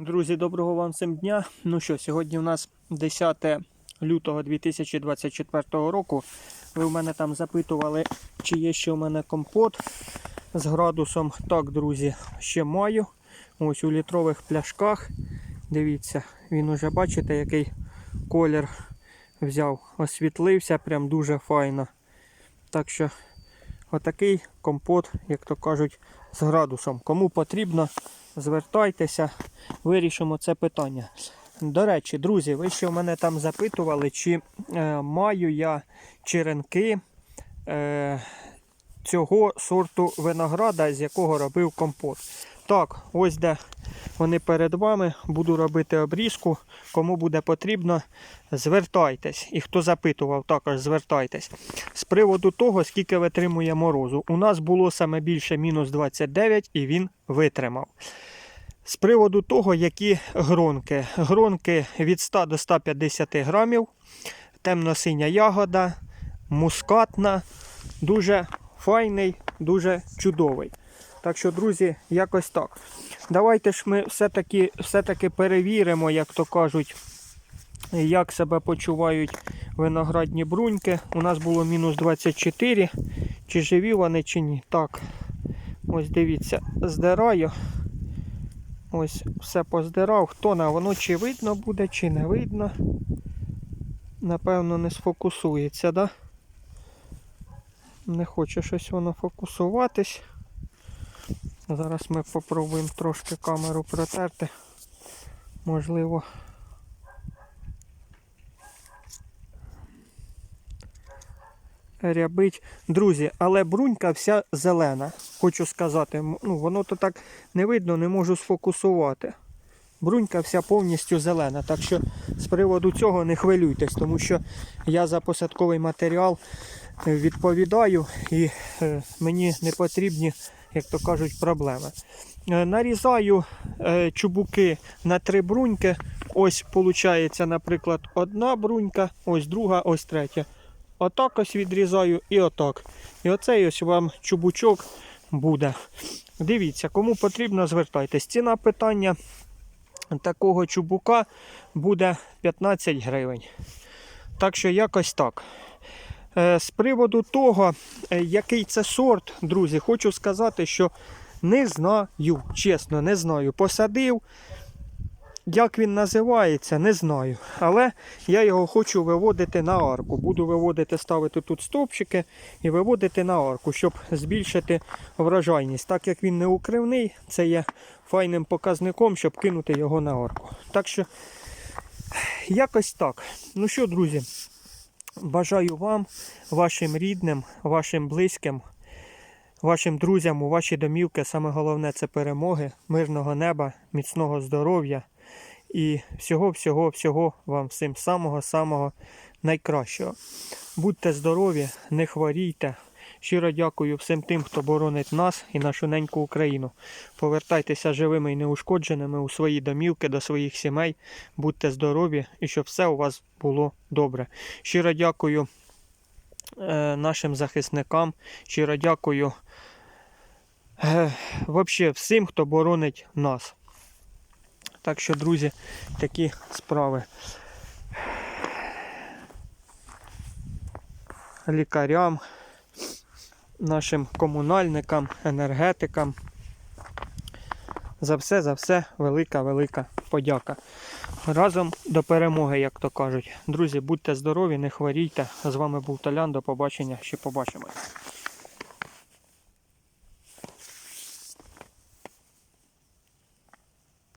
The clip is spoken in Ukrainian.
Друзі, доброго вам всім дня. Ну що, сьогодні у нас 10 лютого 2024 року. Ви в мене там запитували, чи є ще у мене компот з градусом. Так, друзі, ще маю. Ось у літрових пляшках. Дивіться, він уже бачите, який колір взяв, освітлився, прям дуже файно. Так що, отакий компот, як то кажуть, з градусом. Кому потрібно, звертайтеся, вирішимо це питання. До речі, друзі, ви ще в мене там запитували, чи е, маю я черенки е, цього сорту винограда, з якого робив компот. Так, ось де вони перед вами. Буду робити обрізку. Кому буде потрібно, звертайтесь. І хто запитував, також звертайтесь. З приводу того, скільки витримує морозу. У нас було саме більше мінус 29 і він витримав. З приводу того, які гронки. Гронки від 100 до 150 грамів, темно-синя ягода, мускатна, дуже файний, дуже чудовий. Так що, друзі, якось так. Давайте ж ми все-таки все-таки перевіримо, як то кажуть, як себе почувають виноградні бруньки. У нас було мінус 24. Чи живі вони, чи ні. Так, ось дивіться, здираю. Ось все поздирав. Хто на воно чи видно буде, чи не видно. Напевно, не сфокусується, да? Не хоче щось воно фокусуватись. Зараз ми попробуємо трошки камеру протерти. Можливо. Рябить. Друзі, але брунька вся зелена. Хочу сказати, ну, воно то так не видно, не можу сфокусувати. Брунька вся повністю зелена. Так що з приводу цього не хвилюйтесь, тому що я за посадковий матеріал е, відповідаю і е, мені не потрібні, як то кажуть, проблеми. Е, Нарізаю е, чубуки на три бруньки. Ось виходить, наприклад, одна брунька, ось друга, ось третя. Отак ось відрізаю і отак. І оцей ось вам чубучок буде. Дивіться, кому потрібно, звертайтесь. Ціна питання такого чубука буде 15 гривень. Так що якось так. Е, З приводу того, е, який це сорт, друзі, хочу сказати, що не знаю, чесно, не знаю. Посадив, як він називається, не знаю. Але я його хочу виводити на арку. Буду виводити, ставити тут стовпчики і виводити на арку, щоб збільшити врожайність. Так як він не укривний, це є файним показником, щоб кинути його на арку. Так що, якось так. Ну що, друзі, бажаю вам, вашим рідним, вашим близьким, вашим друзям у ваші домівки. Саме головне це перемоги, мирного неба, міцного здоров'я. І всього-всього-всього вам всім самого-самого найкращого. Будьте здорові, не хворійте. Щиро дякую всім тим, хто боронить нас і нашу неньку Україну. Повертайтеся живими і неушкодженими у свої домівки до своїх сімей. Будьте здорові і щоб все у вас було добре. Щиро дякую е, нашим захисникам. Щиро дякую е, всім, хто боронить нас. Так що, друзі, такі справи. Лікарям, нашим комунальникам, енергетикам. За все, за все, велика, велика подяка. Разом до перемоги, як то кажуть. Друзі, будьте здорові, не хворійте. З вами був Толян. До побачення. Ще побачимось.